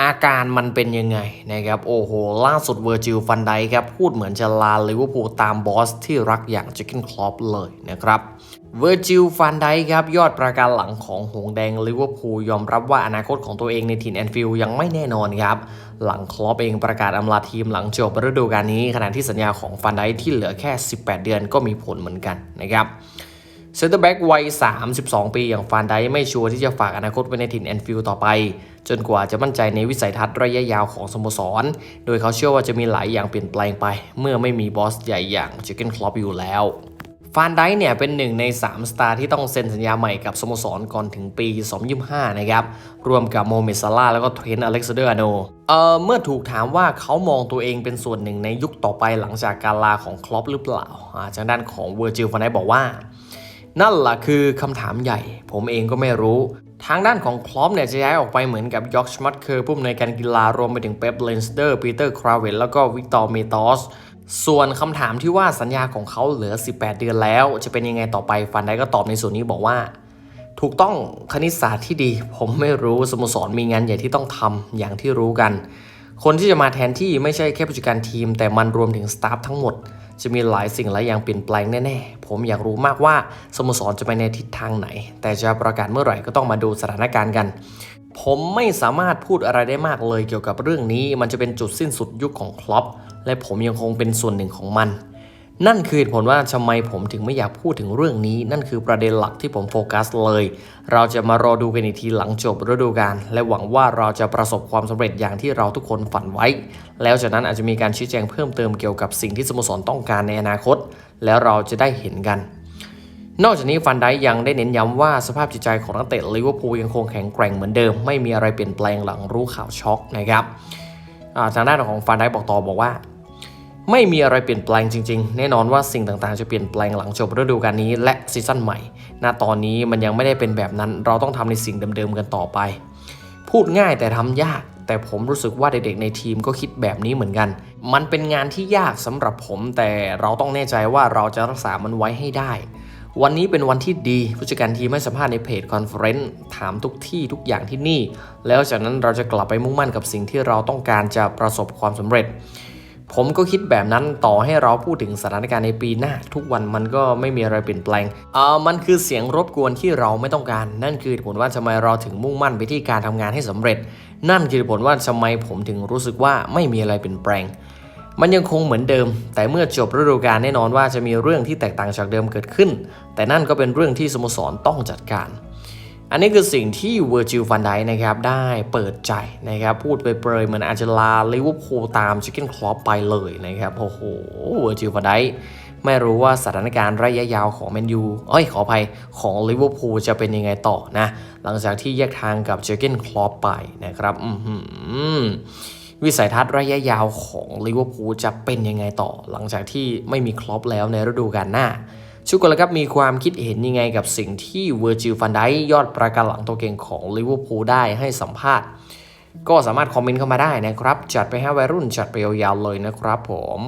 อาการมันเป็นยังไงนะครับโอ้โห ล่าสุดเวอร์จิลฟันไดครับ พูดเหมือนจะลาลิเวอร์พูลตามบอสที่รักอย่างจิกเกินคลอปเลยนะครับเวอร์จิลฟันไดครับ ยอดประการหลังของหงแดงลิเวอร์พูลยอมรับว่าอนาคตของตัวเองในถิ่นแอนฟิลด์ยังไม่แน่นอนครับ หลังคลอปเองประกาศอำลาทีมหลังจบฤดูกาลนี้ ขณะที่สัญญาของฟันไดที่เหลือแค่ 18 เดือนก็มีผลเหมือนกันนะครับ เซนเตอร์แบ็กวัย 32 ปี อย่างฟานไดไม่ชัวร์ที่จะฝากอนาคตไว้ในถิ่นแอนฟิลด์ต่อไป จนกว่าจะมั่นใจในวิสัยทัศน์ระยะยาวของสโมสร โดยเขาเชื่อว่าจะมีหลายอย่างเปลี่ยนแปลงไป เมื่อไม่มีบอสใหญ่อย่างเจเกนคลอปอยู่แล้วฟานไดเนี่ยเป็นหนึ่งใน 3 สตาร์ที่ต้องเซ็นสัญญาใหม่กับสโมสรก่อนถึงปี 2025 นะครับ รวมกับโมเมดซาลาแล้วก็เทรนต์อเล็กซานเดอร์อโนเอ่อเมื่อถูกถามว่าเขามองตัวเองเป็นส่วนหนึ่งในยุคต่อไปหลังจากการลาของคลอปหรือเปล่าอ่าทางด้านของเวอร์จิลฟานไดบอกว่า นั่นแหละคือคำถามใหญ่ ผมเองก็ไม่รู้ ทางด้านของคลอปเนี่ยจะย้ายออกไปเหมือนกับยอร์กชมัตเคอร์ผู้อำนวยการกีฬารวมไปถึงเป๊ปเลนสเตอร์ปีเตอร์คราเวลแล้วก็วิกตอร์เมตอสส่วนคำถามที่ว่าสัญญาของเขาเหลือ 18 เดือนแล้ว จะเป็นยังไงต่อไปฟันได้ก็ตอบในส่วนนี้บอกว่า ถูกต้องคณิตศาสตร์ที่ดี ผมไม่รู้สโมสรมีงานใหญ่ที่ต้องทำอย่างที่รู้กัน คนที่จะมาแทนที่ไม่ใช่แค่ผู้จัดการทีม แต่มันรวมถึงสตาฟทั้งหมด จะมีหลายสิ่งหลายอย่างเปลี่ยนแปลงแน่ๆ ผมอยากรู้มากว่าสโมสรจะไปในทิศทางไหน แต่จะประกาศเมื่อไหร่ก็ต้องมาดูสถานการณ์กัน ผมไม่สามารถพูดอะไรได้มากเลยเกี่ยวกับเรื่องนี้ มันจะเป็นจุดสิ้นสุดยุคของคลอปและผมยังคงเป็นส่วนหนึ่งของมัน นั่นคือเหตุผลว่าทำไมผมถึงไม่อยากพูดถึงเรื่องนี้ นั่นคือประเด็นหลักที่ผมโฟกัสเลย เราจะมารอดูกันอีกทีหลังจบฤดูกาลและหวังว่าเราจะประสบความสำเร็จอย่างที่เราทุกคนฝันไว้ แล้วจากนั้นอาจจะมีการชี้แจงเพิ่มเติมเกี่ยวกับสิ่งที่สโมสรต้องการในอนาคต แล้วเราจะได้เห็นกัน นอกจากนี้ฟันได้ยังได้เน้นย้ำว่าสภาพจิตใจของนักเตะลิเวอร์พูลยังคงแข็งแกร่งเหมือนเดิม ไม่มีอะไรเปลี่ยนแปลงหลังรู้ข่าวช็อกนะครับทางด้านของฟันได้บอกต่อบอกว่า ไม่มีอะไรเปลี่ยนแปลงจริงๆ แน่นอนว่าสิ่งต่างๆ จะเปลี่ยนแปลงหลังจบฤดูกาลนี้และซีซั่นใหม่ ณ ตอนนี้มันยังไม่ได้เป็นแบบนั้น เราต้องทำในสิ่งเดิมๆ กันต่อไป พูดง่ายแต่ทำยาก แต่ผมรู้สึกว่าเด็กๆ ในทีมก็คิดแบบนี้เหมือนกัน มันเป็นงานที่ยากสำหรับผม แต่เราต้องแน่ใจว่าเราจะรักษามันไว้ให้ได้ วันนี้เป็นวันที่ดีผู้จัดการทีมให้สัมภาษณ์ในเพจคอนเฟอเรนซ์ถามทุกที่ทุกอย่างที่นี่ แล้วจากนั้นเราจะกลับไปมุ่งมั่นกับสิ่งที่เราต้องการจะประสบความสำเร็จ ผมก็คิดแบบนั้นต่อให้เราพูดถึงสถานการณ์ในปีหน้า ทุกวันมันก็ไม่มีอะไรเปลี่ยนแปลงเอ่อมันคือเสียงรบกวนที่เราไม่ต้องการ นั่นคือเหตุผลว่าทำไมเราถึงมุ่งมั่นไปที่การทำงานให้สำเร็จ นั่นคือเหตุผลว่าทำไมผมถึงรู้สึกว่าไม่มีอะไรเปลี่ยนแปลง มันยังคงเหมือนเดิม แต่เมื่อจบฤดูกาลแน่นอนว่าจะมีเรื่องที่แตกต่างจากเดิมเกิดขึ้น แต่นั่นก็เป็นเรื่องที่สโมสรต้องจัดการ อันนี้คือสิ่งที่เวอร์จิลฟันไดนะครับได้เปิดใจนะครับพูดไปเปรยเหมือนอาจจะลาลิเวอร์พูลตามชิคเก้นคลอปไปเลยนะครับโอ้โหเวอร์จิลฟันไดไม่รู้ว่าสถานการณ์ระยะยาวของแมนยูเอ้ยขออภัยของลิเวอร์พูลจะเป็นยังไงต่อนะ หลังจากที่แยกทางกับเจอร์เกนคลอปไปนะครับวิสัยทัศน์ระยะยาวของลิเวอร์พูลจะเป็นยังไงต่อ หลังจากที่ไม่มีคลอปแล้วในฤดูกาลหน้า ชุกคนละครับมีความคิดเห็นยังไงกับสิ่งที่เวอร์จิลฟันไดยอดประการหลังตัวเก่งของลิเวอร์พูลได้ให้สัมภาษณ์ ก็สามารถคอมเมนต์เข้ามาได้นะครับ จัดไปให้วัยรุ่นจัดไปยาวๆเลยนะครับผม